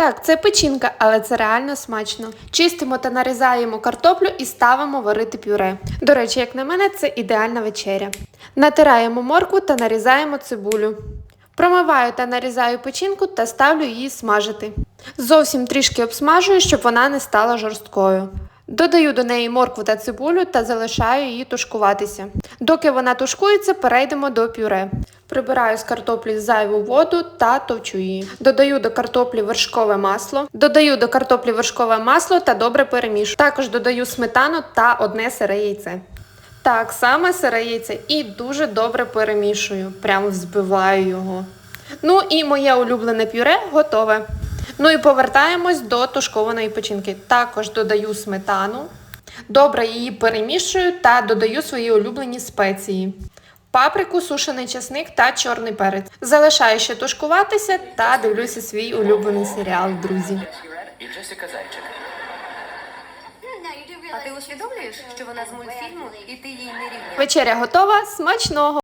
Так, це печінка, але це реально смачно. Чистимо та нарізаємо картоплю і ставимо варити пюре. До речі, як на мене, це ідеальна вечеря. Натираємо моркву та нарізаємо цибулю. Промиваю та нарізаю печінку та ставлю її смажити. Зовсім трішки обсмажую, щоб вона не стала жорсткою. Додаю до неї моркву та цибулю та залишаю її тушкуватися. Доки вона тушкується, перейдемо до пюре. Прибираю з картоплі зайву воду та товчу її. Додаю до картоплі вершкове масло. Додаю до картоплі вершкове масло та добре перемішую. Також додаю сметану та одне сире яйце. Так, саме сире яйце і дуже добре перемішую. Прямо взбиваю його. Ну і моє улюблене пюре готове. Ну і повертаємось до тушкованої печінки. Також додаю сметану, добре її перемішую та додаю свої улюблені спеції. Паприку, сушений часник та чорний перець. Залишаю ще тушкуватися та дивлюся свій улюблений серіал, друзі. А ти усвідомлюєш, що вона з мультфільму, і ти їй не рівня? Вечеря готова, смачного!